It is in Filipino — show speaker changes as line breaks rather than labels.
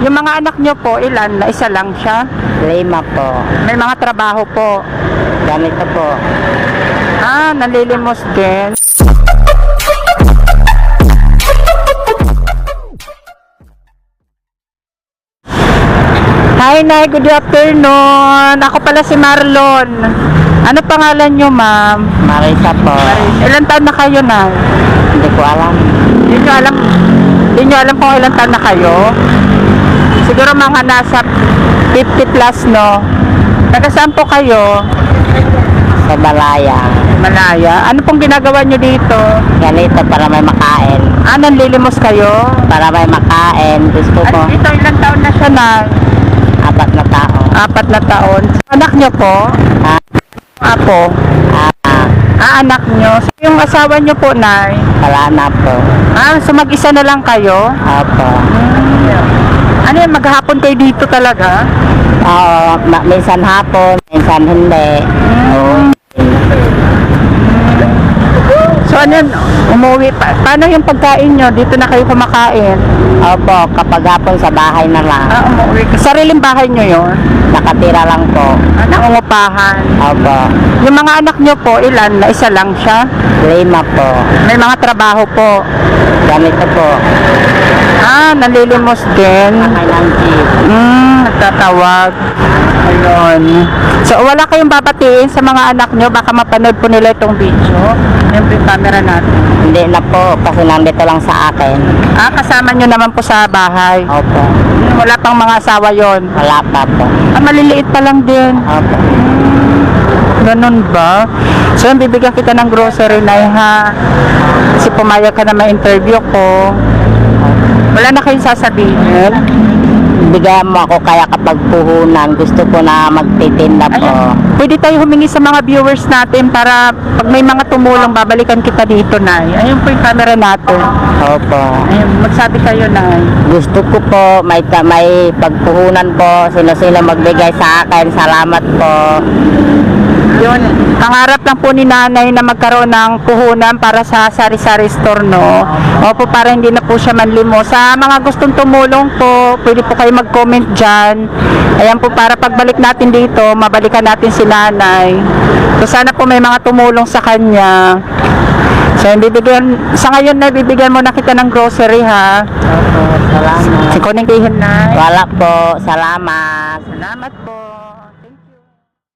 Yung mga anak nyo po, ilan? Na isa lang siya?
Lima po.
May mga trabaho po.
Ganito po.
Ah, nalilimos din. Hi, Nay. Good afternoon. Ako pala si Marlon. Ano pangalan nyo, ma'am?
Marisa po.
Ilan taon na kayo, Nay?
Hindi ko alam.
Hindi nyo alam, hindi nyo alam kung ilan taon na kayo? Siguro mga nasa 50 plus, no? Taga saan po kayo?
Sa balaya.
Malaya. Ano pong ginagawa nyo dito?
Ganito para may makain.
Ah, nanlilimos kayo?
Para may makain. Gusto ko
Ay, dito, ilang taon na siya na?
apat na tao.
Apat na taon. Anak nyo po?
Ah,
Apo?
ah, ah,
Ah, anak nyo. So, yung asawa nyo po, Nay?
wala na po.
Ah, so mag-isa na lang kayo?
Opo.
Ano yan, maghapon kayo dito talaga?
Oo, ma- minsan hapon, minsan hindi. Oo.
So ano yan, umuwi pa. Paano yung pagkain nyo? Dito na kayo kumakain?
Opo, kapag hapon sa bahay na lang.
Ah, umuwi. Sariling bahay nyo yun?
Nakatira lang po.
Ah, nangungupahan.
Opo.
Yung mga anak nyo po, ilan? Na isa lang siya?
Lima po.
May mga trabaho po.
Ganito po.
Ah, nalilimos din. Hmm, nagtatawag. Ayun. So, wala kayong babatiin sa mga anak nyo. Baka mapanood po nila itong video. Yung yung camera natin.
Hindi na po, kasi nandito lang sa akin.
Ah, kasama nyo naman po sa bahay.
Opo.
Hmm, Wala pang mga asawa yon.
Wala pa po.
Ah, maliliit pa lang din.
Opo.
Ganun ba? So, yan, bibigyan kita ng grocery na ha. Kasi pumayag ka na ma-interview ko. Wala na kayong sasabihin.
Bigyan mo ako kaya kapag puhunan, gusto ko na magtitinda po.
Ayun. Pwede tayo humingi sa mga viewers natin para pag may mga tumulong, babalikan kita dito, Nay. Ayun po yung camera natin.
Opo.
Ayun, magsabi kayo, Nay.
Gusto ko po, may, may pagpuhunan po, sino-sino magbigay sa akin, salamat po.
Yun, pangarap lang po ni nanay na magkaroon ng puhunan para sa sari-sari store, no? Opo, para hindi na po siya manlimo. Sa mga gustong tumulong po, pwede po kayo mag-comment dyan. Ayan po, para pagbalik natin dito, mabalikan natin si nanay. So, sana po may mga tumulong sa kanya. So, bibigyan, sa ngayon na bibigyan mo na kita ng grocery, ha?
Opo, salamat.
Si Kuning Kihin na.
Wala po, salamat.
Salamat po.